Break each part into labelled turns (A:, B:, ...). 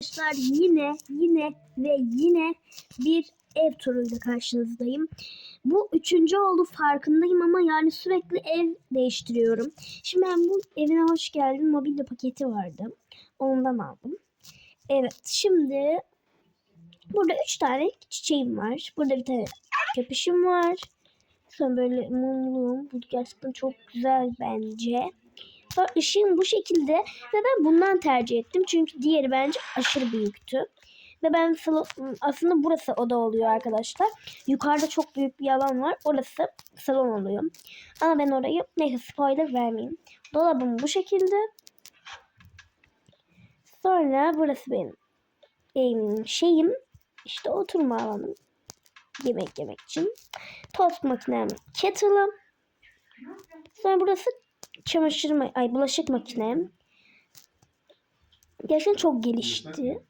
A: Arkadaşlar yine yine ve yine bir ev turuyla karşınızdayım. Bu üçüncü oldu farkındayım ama yani sürekli ev değiştiriyorum. Şimdi ben bu evine hoş geldin mobilya paketi vardı. Ondan aldım. Evet şimdi burada üç tane çiçeğim var. Burada bir tane köpüşüm var. Sonra böyle mumluğum. Bu gerçekten çok güzel bence. Işığım bu şekilde ve ben bundan tercih ettim. Çünkü diğeri bence aşırı büyüktü. Ve ben aslında burası oda oluyor arkadaşlar. Yukarıda çok büyük bir alan var. Orası salon oluyor. Ama ben orayı neyse spoiler vermeyeyim. Dolabım bu şekilde. Sonra burası benim em, şeyim. İşte oturma alanım. Yemek yemek için. Tost makinem, kettle'ım. Sonra burası çamaşır ma- ay bulaşık makinem. Gerçekten çok gelişti.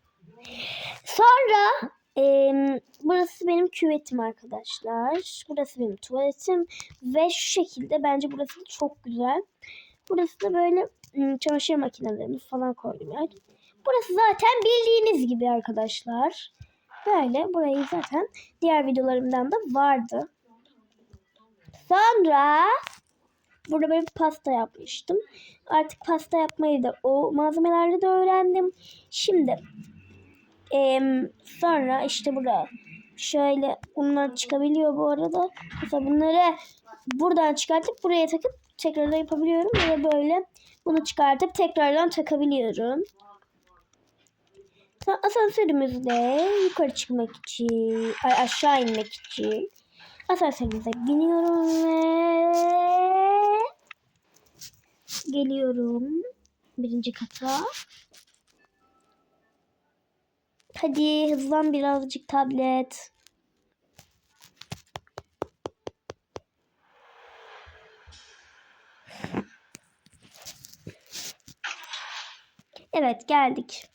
A: Sonra em, burası benim küvetim arkadaşlar. Burası benim tuvaletim ve şu şekilde bence burası da çok güzel. Burası da böyle çamaşır makinelerimi falan koydum yer. Burası zaten bildiğiniz gibi arkadaşlar. Böyle burayı zaten diğer videolarımdan da vardı. Sonra burada böyle bir pasta yapmıştım. Artık pasta yapmayı da o malzemelerle de öğrendim. Şimdi em, sonra işte burada şöyle bunlar çıkabiliyor bu arada. Mesela bunları buradan çıkartıp buraya takıp tekrardan yapabiliyorum. Ya da böyle bunu çıkartıp tekrardan takabiliyorum. Asansörümüzde yukarı çıkmak için, aşağı inmek için asansörümüze biniyorum ve geliyorum birinci kata. Hadi hızlan birazcık tablet. Evet geldik.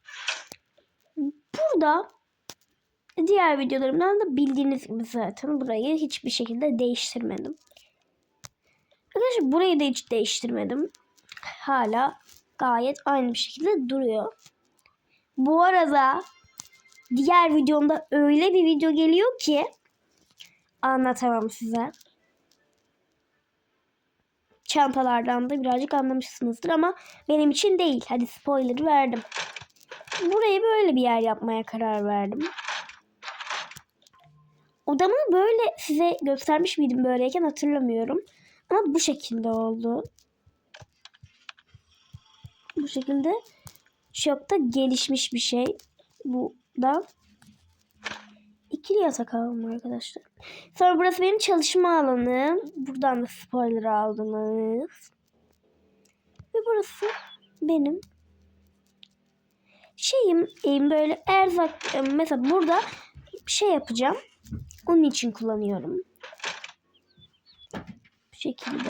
A: Burada diğer videolarımdan da bildiğiniz gibi zaten burayı hiçbir şekilde değiştirmedim. Arkadaşlar burayı da hiç değiştirmedim. Hala gayet aynı bir şekilde duruyor. Bu arada diğer videomda öyle bir video geliyor ki anlatamam size. Çantalardan da birazcık anlamışsınızdır ama benim için değil. Hadi spoiler verdim. Burayı böyle bir yer yapmaya karar verdim. Odamı böyle size göstermiş miydim böyleyken hatırlamıyorum. Ama bu şekilde oldu. Bu şekilde çok da gelişmiş bir şey. Bu da ikili yatak alanım arkadaşlar. Sonra burası benim çalışma alanım. Buradan da spoiler aldınız. Ve burası benim şeyim böyle erzak mesela burada şey yapacağım. Onun için kullanıyorum. Bu şekilde.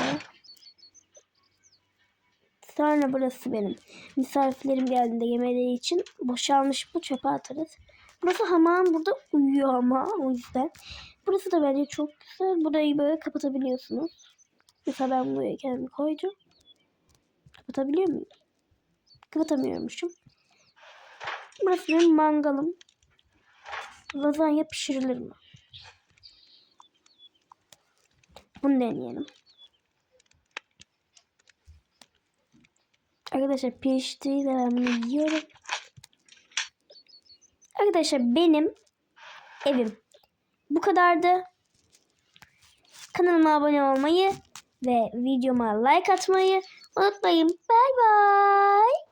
A: Sonra burası benim. Misafirlerim geldiğinde yemeleri için boşalmış bu çöpe atarız. Burası hamam burada uyuyor ama o yüzden. Burası da bence çok güzel. Burayı böyle kapatabiliyorsunuz. Mesela ben buraya kendimi koydum. Kapatabiliyor muyum? Kapatamıyormuşum. Burası benim mangalım. Lazanya pişirilir mi? Bunu deneyelim. Arkadaşlar pişti ve ben yiyorum. Arkadaşlar benim evim bu kadardı. Kanalıma abone olmayı ve videoma like atmayı unutmayın. Bay bay.